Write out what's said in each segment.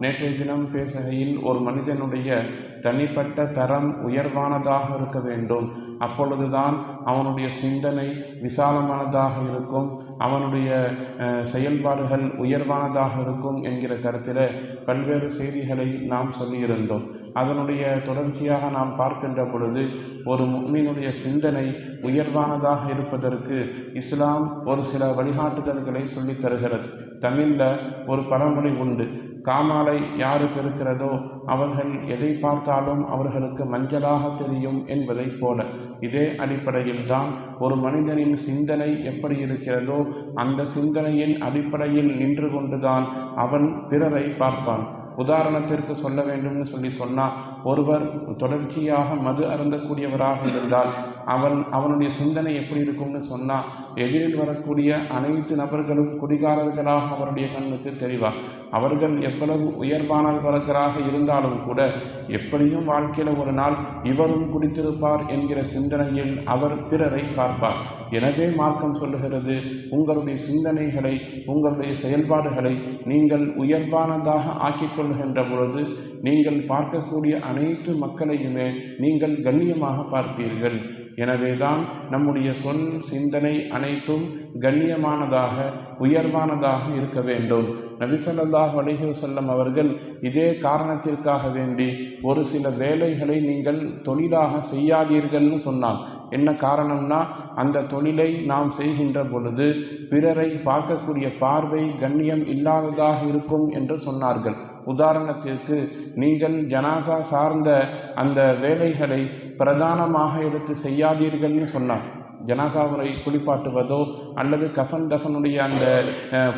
நேற்றைய தினம் பேசுகையில் ஒரு மனிதனுடைய தனிப்பட்ட தரம் உயர்வானதாக இருக்க வேண்டும். அப்பொழுதுதான் அவனுடைய சிந்தனை விசாலமானதாக இருக்கும். அவனுடைய செயல்பாடுகள் உயர்வானதாக இருக்கும் என்கிற கருத்தில் பல்வேறு செய்திகளை நாம் சொல்லியிருந்தோம். அதனுடைய தொடர்ச்சியாக நாம் பார்க்கின்ற பொழுது ஒரு முக்மீனுடைய சிந்தனை உயர்வானதாக இருப்பதற்கு இஸ்லாம் ஒரு சில வழிகாட்டுதல்களை சொல்லித் தருகிறது தமிழில் ஒரு பழமொழி உண்டு. காமாலை யாருக்கு இருக்கிறதோ அவர்கள் எதை பார்த்தாலும் அவர்களுக்கு மஞ்சளாக தெரியும் என்பதைப் போல. இதே அடிப்படையில் தான் ஒரு மனிதனின் சிந்தனை எப்படி இருக்கிறதோ அந்த சிந்தனையின் அடிப்படையில் நின்று கொண்டுதான் அவன் பிறரை பார்ப்பான். உதாரணத்திற்கு சொல்ல வேண்டும்னு சொல்லி சொன்னால் ஒருவர் தொடர்ச்சியாக மது அருந்தக்கூடியவராக இருந்தால் அவன் அவனுடைய சிந்தனை எப்படி இருக்கும்னு சொன்னால் எதிரில் வரக்கூடிய அனைத்து நபர்களும் குடிகாரர்களாக அவருடைய கண்ணுக்கு தெரிவார் அவர்கள் எவ்வளவு உயர்வானவர்களாக இருந்தாலும் கூட எப்படியும் வாழ்க்கையில் ஒரு நாள் இவரும் குடித்திருப்பார் என்கிற சிந்தனையில் அவர் பிறரை பார்ப்பார். எனவே மார்க்கம் சொல்லுகிறது உங்களுடைய சிந்தனைகளை உங்களுடைய செயல்பாடுகளை நீங்கள் உயர்வானதாக ஆக்கிக் கொள்கின்ற பொழுது நீங்கள் பார்க்கக்கூடிய அனைத்து மக்களையுமே நீங்கள் கண்ணியமாக பார்ப்பீர்கள். எனவேதான் நம்முடைய சொல் சிந்தனை அனைத்தும் கண்ணியமானதாக உயர்வானதாக இருக்க வேண்டும். நபிசல்லாஹ் அலிஹி வசல்லம் அவர்கள் இதே காரணத்திற்காக வேண்டி ஒரு சில வேலைகளை நீங்கள் தொழிலாக செய்யாதீர்கள்னு சொன்னான். என்ன காரணம்னா அந்த தொழிலை நாம் செய்கின்ற பொழுது பிறரை பார்க்கக்கூடிய பார்வை கண்ணியம் இல்லாததாக இருக்கும் என்று சொன்னார்கள். உதாரணத்திற்கு நீங்கள் ஜனாசா சார்ந்த அந்த வேலைகளை பிரதானமாக எடுத்து செய்யாதீர்கள்னு சொன்னார். ஜனாசாவரை குளிப்பாட்டுவதோ அல்லது கஃன் தஃனுடைய அந்த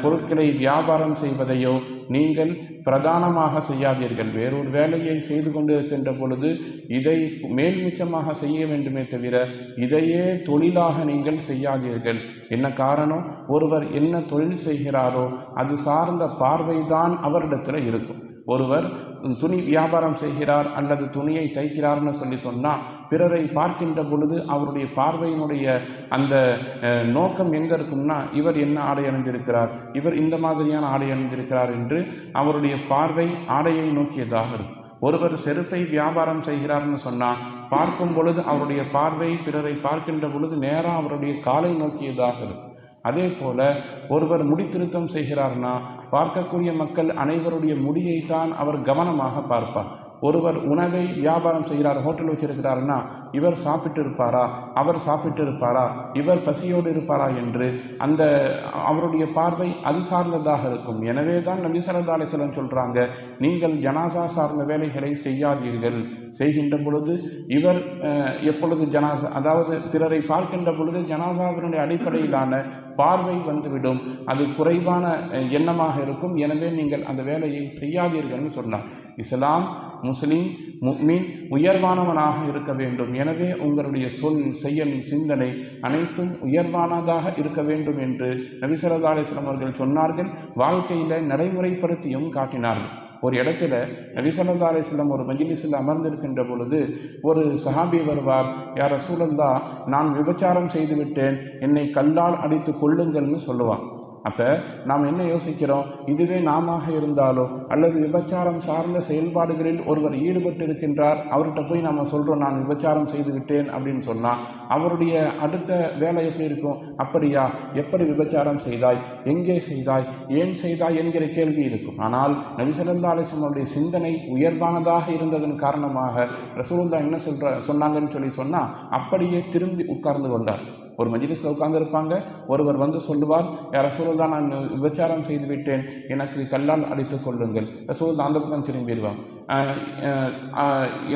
பொருட்களை வியாபாரம் செய்வதையோ நீங்கள் பிரதானமாக செய்யாதீர்கள். வேறொரு வேலையை செய்து கொண்டிருக்கின்ற பொழுது இதை மேல்மிச்சமாக செய்ய வேண்டுமே தவிர இதையே தொழிலாக நீங்கள் செய்யாதீர்கள். என்ன காரணம்? ஒருவர் என்ன தொழில் செய்கிறாரோ அது சார்ந்த பார்வைதான் அவரிடத்தில் இருக்கும். ஒருவர் துணி வியாபாரம் செய்கிறார் அல்லது துணியை தைக்கிறார்னு சொல்லி சொன்னால் பிறரை பார்க்கின்ற பொழுது அவருடைய பார்வையினுடைய அந்த நோக்கம் எங்கே இருக்கும்னா இவர் என்ன ஆடை அணிந்திருக்கிறார் இவர் இந்த மாதிரியான ஆடை அணிந்திருக்கிறார் என்று அவருடைய பார்வை ஆடையை நோக்கியதாக இருக்கும். ஒருவர் செருப்பை வியாபாரம் செய்கிறார்னு சொன்னால் பார்க்கும் பொழுது அவருடைய பார்வை பிறரை பார்க்கின்ற பொழுது நேராக அவருடைய காலை நோக்கியதாக இருக்கும். அதே போல ஒருவர் முடித்திருத்தம் செய்கிறார்னா பார்க்கக்கூடிய மக்கள் அனைவருடைய முடியைத்தான் அவர் கவனமாக பார்ப்பார். ஒருவர் உணவை வியாபாரம் செய்கிறார் ஹோட்டல் வச்சிருக்கிறாருன்னா இவர் சாப்பிட்டு இருப்பாரா அவர் சாப்பிட்டு இருப்பாரா இவர் பசியோடு இருப்பாரா என்று அந்த அவருடைய பார்வை அது சார்ந்ததாக இருக்கும். எனவே தான் நபி ஸல்லல்லாஹு சொல்கிறாங்க நீங்கள் ஜனாசா சார்ந்த வேலைகளை செய்யாதீர்கள். செய்கின்ற பொழுது இவர் எப்பொழுது ஜனாசா அதாவது பிறரை பார்க்கின்ற பொழுது ஜனாசாவினுடைய அடிப்படையிலான பார்வை வந்துவிடும். அது குறைவான எண்ணமாக இருக்கும். எனவே நீங்கள் அந்த வேலையை செய்யாதீர்கள்னு சொன்னார். இஸ்லாம் முஸ்லீம் முக்மீன் உயர்வானவனாக இருக்க வேண்டும். எனவே உங்களுடைய சொல் செயல் சிந்தனை அனைத்தும் உயர்வானதாக இருக்க வேண்டும் என்று நபிசரதாலேஸ்வரம் அவர்கள் சொன்னார்கள். வாழ்க்கையில் நடைமுறைப்படுத்தியும் காட்டினார்கள். ஒரு இடத்துல நபிசல்லா அலிஸ்லாம் ஒரு மஜ்லிஸில் அமர்ந்திருக்கின்ற பொழுது ஒரு சஹாபி வருவார் யார் ரசூலல்லா நான் விபச்சாரம் செய்துவிட்டேன் என்னை கல்லால் அடித்து கொள்ளுங்கள்னு சொல்லுவான். அப்போ நாம் என்ன யோசிக்கிறோம்? இதுவே நாம இருந்தாலோ? அல்லது விபச்சாரம் சார்ந்த செயல்பாடுகளில் ஒருவர் ஈடுபட்டு இருக்கின்றார் அவர்கிட்ட போய் நம்ம சொல்கிறோம் நான் விபச்சாரம் செய்து விட்டேன் அப்படின்னு சொன்னால் அவருடைய அடுத்த வேலை எப்படி இருக்கும்? அப்படியா எப்படி விபச்சாரம் செய்தாய்? எங்கே செய்தாய்? ஏன் செய்தாய்? என்கிற கேள்வி இருக்கும். ஆனால் நபிசல்லா அலிஸ்லமுடைய சிந்தனை உயர்வானதாக இருந்ததன் காரணமாக ரசூலுல்லா என்ன சொல்ற சொன்னாங்கன்னு சொல்லி சொன்னால் அப்படியே திரும்பி உட்கார்ந்து கொண்டார். ஒரு மஜிலிஸில் உட்கார்ந்துருப்பாங்க. ஒருவர் வந்து சொல்லுவார் யார் ரசூலுல்லா நான் விபச்சாரம் செய்து விட்டேன் எனக்கு கல்லால் அடித்துக் கொள்ளுங்கள் ரசூலுல்லா அந்த பக்கம் திரும்பிடுவான்.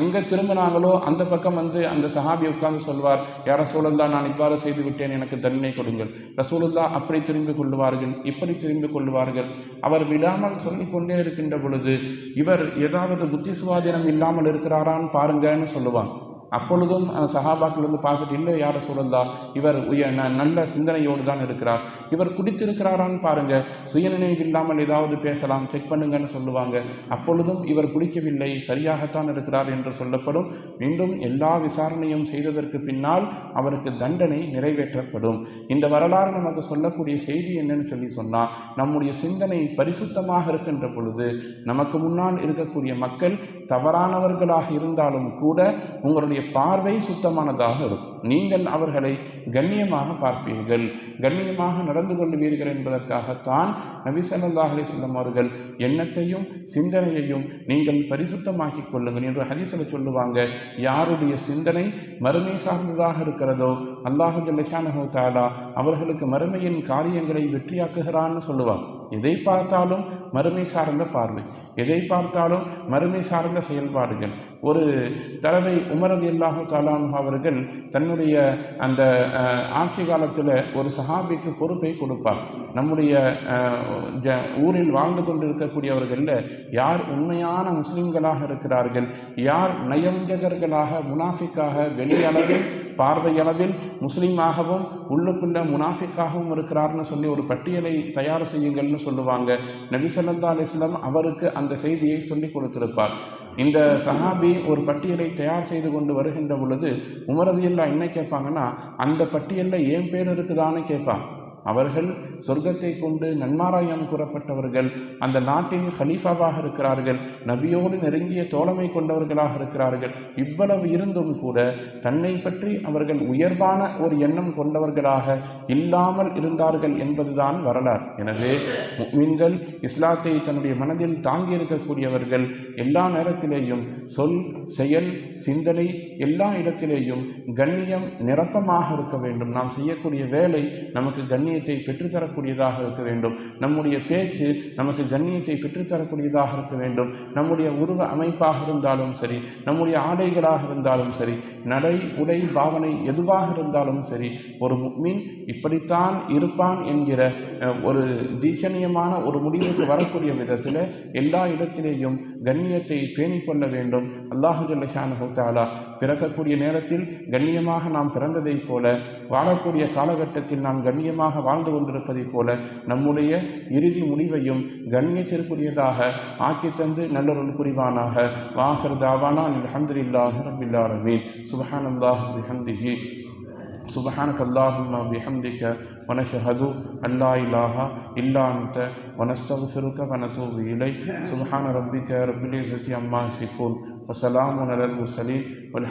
எங்கே திரும்பினாங்களோ அந்த பக்கம் வந்து அந்த சஹாபி உட்கார்ந்து சொல்வார் யார் ரசூலுல்லா நான் இவ்வாறு செய்து விட்டேன் எனக்கு தண்டனை கொடுங்கள். ரசூலுல்லா அப்படி திரும்பி கொள்ளுவார்கள் இப்படி திரும்பி கொள்ளுவார்கள். அவர் விடாமல் சொல்லிக்கொண்டே இருக்கின்ற பொழுது இவர் ஏதாவது புத்தி சுவாதீனம் இல்லாமல் இருக்கிறாரான்னு பாருங்கன்னு சொல்லுவான். அப்பொழுதும் சஹாபாக்கள் வந்து பார்த்துட்டு இல்லை யார சொல்லலா இவர் உய ந- நல்ல சிந்தனையோடு தான் இருக்கிறார். இவர் குடித்திருக்கிறாரான்னு பாருங்க. சுயநினைவு இல்லாமல் ஏதாவது பேசலாம் செக் பண்ணுங்கன்னு சொல்லுவாங்க. அப்பொழுதும் இவர் குடிக்கவில்லை சரியாகத்தான் இருக்கிறார் என்று சொல்லப்படும். மீண்டும் எல்லா விசாரணையும் செய்ததற்கு பின்னால் அவருக்கு தண்டனை நிறைவேற்றப்படும். இந்த வரலாறு நமக்கு சொல்லக்கூடிய செய்தி என்னன்னு சொல்லி சொன்னால் நம்முடைய சிந்தனை பரிசுத்தமாக இருக்கின்ற பொழுது நமக்கு முன்னால் இருக்கக்கூடிய மக்கள் தவறானவர்களாக இருந்தாலும் கூட உங்களுடைய பார்வை சுத்தமானதாக இருக்கும். நீங்கள் அவர்களை கண்ணியமாக பார்ப்பீர்கள். கண்ணியமாக நடந்து கொள்வீர்கள் என்பதற்காகத்தான் நபி ஸல்லல்லாஹு அவர்கள் எண்ணத்தையும் சிந்தனையையும் நீங்கள் பரிசுத்தமாக்கிக் கொள்ளுங்கள் என்று ஹதீஸில் சொல்லுவாங்க. யாருடைய சிந்தனை மறுமை சார்ந்ததாக இருக்கிறதோ அல்லாஹு ஜல்லஷானஹு தாலா அவர்களுக்கு மறுமையின் காரியங்களை வெற்றியாக்குகிறான்னு சொல்லுவாங்க. எதை பார்த்தாலும் மறுமை சார்ந்த பார்வை எதை பார்த்தாலும் மறுமை சார்ந்த செயல்பாடுகள் ஒரு தடவை உமரது இல்லாஹு தாலான் அவர்கள் தன்னுடைய அந்த ஆட்சி காலத்தில் ஒரு சஹாபிக்கு பொறுப்பை கொடுப்பார். நம்முடைய ஜ- ஊரில் வாழ்ந்து கொண்டிருக்கக்கூடியவர்களில் யார் உண்மையான முஸ்லிம்களாக இருக்கிறார்கள் யார் நயஞ்சகர்களாக முனாஃபிக்காக வெளியளவில் பார்வையளவில் முஸ்லீமாகவும் உள்ளுக்குள்ள முனாஃபிக்காகவும் இருக்கிறார்னு சொல்லி ஒரு பட்டியலை தயார் செய்யுங்கள்னு சொல்லுவாங்க. நபி சொல்லந்தா அலிஸ்லாம் அவருக்கு அந்த செய்தியை சொல்லி கொடுத்திருப்பார். இந்த சஹாபி ஒரு பட்டியலை தயார் செய்து கொண்டு வருகின்ற பொழுது உமரதியெல்லாம் என்ன கேட்பாங்கன்னா அந்த பட்டியலில் ஏன் பேர் இருக்குதான்னு கேட்பாங்க அவர்கள் சொர்க்கத்தை கொண்டு நன்மாராயம் கூறப்பட்டவர்கள் அந்த நாட்டின் கலீஃபாவாக இருக்கிறார்கள் நபியோடு நெருங்கிய தோழமை கொண்டவர்களாக இருக்கிறார்கள். இவ்வளவு இருந்தும் கூட தன்னை பற்றி அவர்கள் உயர்வான ஒரு எண்ணம் கொண்டவர்களாக இல்லாமல் இருந்தார்கள் என்பதுதான் வரலாறு. எனவே மீன்கள் இஸ்லாத்தை தன்னுடைய மனதில் தாங்கி இருக்கக்கூடியவர்கள் எல்லா நேரத்திலேயும் சொல் செயல் சிந்தனை எல்லா இடத்திலேயும் கண்ணியம் நிரப்பமாக இருக்க வேண்டும். நாம் செய்யக்கூடிய வேலை நமக்கு கண்ணியத்தை பெற்றுத்தரக்கூடியதாக இருக்க வேண்டும். நம்முடைய பேச்சு நமக்கு கண்ணியத்தை பெற்றுத்தரக்கூடியதாக இருக்க வேண்டும். நம்முடைய உருவ அமைப்பாக இருந்தாலும் சரி நம்முடைய ஆடைகளாக இருந்தாலும் சரி நடை உடை பாவனை எதுவாக இருந்தாலும் சரி ஒரு மீன் இப்படித்தான் இருப்பான் என்கிற ஒரு தீட்சணியமான ஒரு முடிவுக்கு வரக்கூடிய விதத்தில் எல்லா இடத்திலேயும் கண்ணியத்தை பேணிக்கொள்ள வேண்டும். அல்லாஹு ஜல்லஷானு தாலா பிறக்கக்கூடிய நேரத்தில் கண்ணியமாக நாம் பிறந்ததைப் போல வாழக்கூடிய காலகட்டத்தில் நாம் கண்ணியமாக வாழ்ந்து கொண்டிருப்பதைப் போல நம்முடைய இறுதி முடிவையும் கண்ணியத்திற்குரியதாக ஆக்கி தந்து நல்லொருள் புரிவானாக வாஹர் தாவானா அல்ஹம்துலில்லாஹி ரப்பில் ஆலமீன் சுப்ஹானல்லாஹி பிஹம்திஹி سبحانك اللهم وبحمدك ونشهد أن لا إله إلا أنت ونستغفرك ونتوب إليك سبحان ربك رب العزة عما يصفون وسلام على المرسلين والحمد